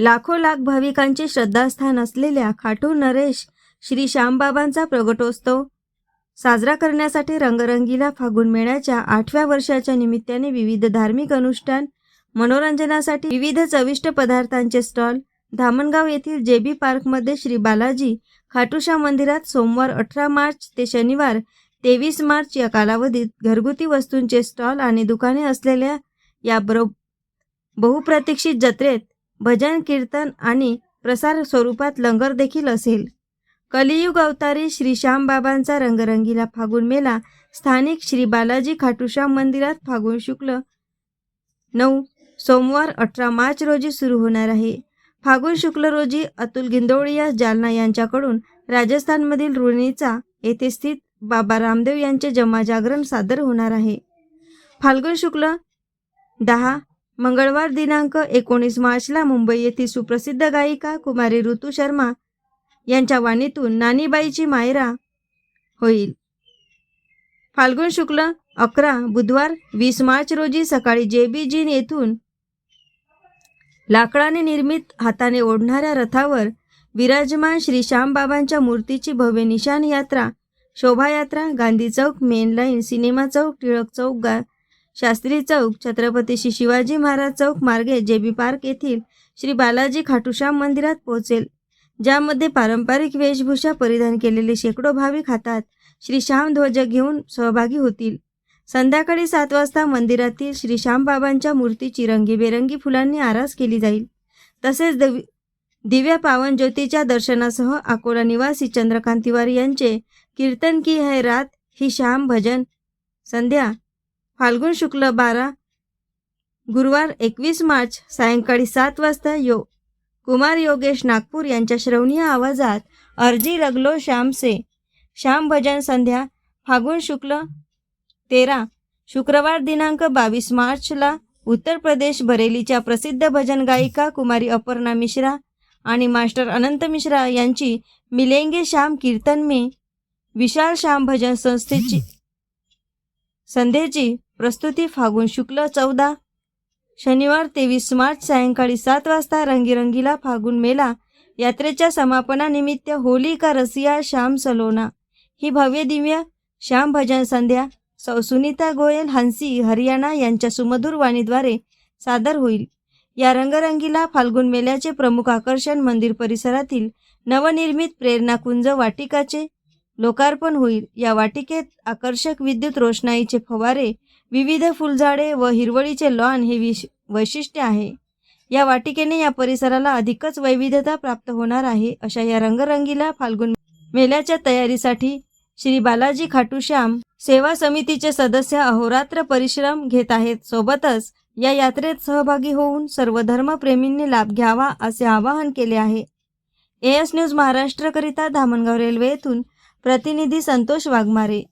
लाखो लाख भाविकांचे श्रद्धास्थान असलेल्या खाटू नरेश श्री श्यामबाबांचा प्रगटोत्सव साजरा करण्यासाठी रंगरंगीला फागुन मेळ्याच्या आठव्या वर्षाच्या निमित्ताने विविध धार्मिक अनुष्ठान मनोरंजनासाठी विविध चविष्ट पदार्थांचे स्टॉल धामणगाव येथील जे बी पार्कमध्ये श्री बालाजी खाटूशा मंदिरात सोमवार अठरा मार्च ते शनिवार तेवीस मार्च या कालावधीत घरगुती वस्तूंचे स्टॉल आणि दुकाने असलेल्या या बरो बहुप्रतीक्षित जत्रेत भजन कीर्तन आणि प्रसार स्वरूपात लंगर देखील असेल. कलियुग अवतारी श्री श्यामबाबांचा रंगरंगीला फागुन मेला. स्थानिक श्री बालाजी खाटूश्याम मंदिरात फागुन शुक्ल नऊ. सोमवार अठरा मार्च रोजी सुरू होणार आहे. फागुन शुक्ल रोजी अतुल गिंदोळिया जालना यांच्याकडून राजस्थानमधील रुणीचा येथे स्थित बाबा रामदेव यांचे जमाजागरण सादर होणार आहे. फाल्गुन शुक्ल दहा. मंगळवार दिनांक एकोणीस मार्चला मुंबई येथील सुप्रसिद्ध गायिका कुमारी ऋतू शर्मा यांच्या वाणीतून नानीबाईची मायरा होईल. फाल्गुन शुक्ल अकरा बुधवार वीस मार्च रोजी सकाळी जे बी जीन येथून लाकडाने निर्मित हाताने ओढणाऱ्या रथावर विराजमान श्री श्यामबाबांच्या मूर्तीची भव्य निशाण यात्रा शोभायात्रा गांधी चौक मेन लाईन सिनेमा चौक टिळक चौक गा शास्त्री चौक छत्रपती श्री शिवाजी महाराज चौक मार्गे जे बी पार्क येथील श्री बालाजी खाटूश्याम मंदिरात पोहोचेल. ज्यामध्ये पारंपरिक वेशभूषा परिधान केलेले शेकडो भाविक हातात श्री श्याम ध्वज घेऊन सहभागी होतील. संध्याकाळी सात वाजता मंदिरातील श्री श्यामबाबांच्या मूर्तीची रंगीबेरंगी फुलांनी आरास केली जाईल. तसेच दवि दिव्या पावन ज्योतीच्या दर्शनासह अकोला निवासी चंद्रकांत तिवारी यांचे कीर्तन की है रात ही श्याम भजन संध्या फाल्गुन शुक्ल बारा गुरुवार एकवीस मार्च सायंकाळी सात वाजता यो कुमार योगेश नागपूर यांच्या श्रवणीय आवाजात अर्जी लगलो श्यामसे श्याम भजन संध्या फागुन शुक्ल तेरा शुक्रवार दिनांक बावीस मार्चला उत्तर प्रदेश बरेलीच्या प्रसिद्ध भजन गायिका कुमारी अपर्णा मिश्रा आणि मास्टर अनंत मिश्रा यांची मिलेंगे श्याम कीर्तन मे विशाल श्याम भजन संस्थेची संध्येची प्रस्तुती फागुन शुक्ल चौदा. शनिवार तेवीस मार्च सायंकाळी सात वाजता रंगीरंगीला फागुन मेला. यात्रेच्या समापनानिमित्त होली का रसिया श्याम सलोना. ही भव्य दिव्य श्याम भजन संध्या. सौ सुनीता गोयल हंसी हरियाणा यांच्या सुमधुर वाणीद्वारे सादर होईल. या रंगरंगीला फाल्गुन मेल्याचे प्रमुख आकर्षण मंदिर परिसरातील नवनिर्मित प्रेरणाकुंज वाटिकाचे लोकार्पण होईल. या वाटिकेत आकर्षक विद्युत रोषणाईचे फवारे विविध फुलझाडे व हिरवळीचे लॉन हे विश वैशिष्ट्य आहे. या वाटिकेने या परिसराला अधिकच वैविध्यता प्राप्त होणार आहे अशा या रंगरंगीला फाल्गुन मेल्याच्या तयारीसाठी श्री बालाजी खाटूश्याम सेवा समितीचे सदस्य अहोरात्र परिश्रम घेत आहेत. सोबतच या यात्रेत सहभागी होऊन सर्व धर्मप्रेमींनी लाभ घ्यावा असे आवाहन केले आहे. एएस न्यूज महाराष्ट्रकरिता धामणगाव रेल्वे येथून प्रतिनिधी संतोष वाघमारे.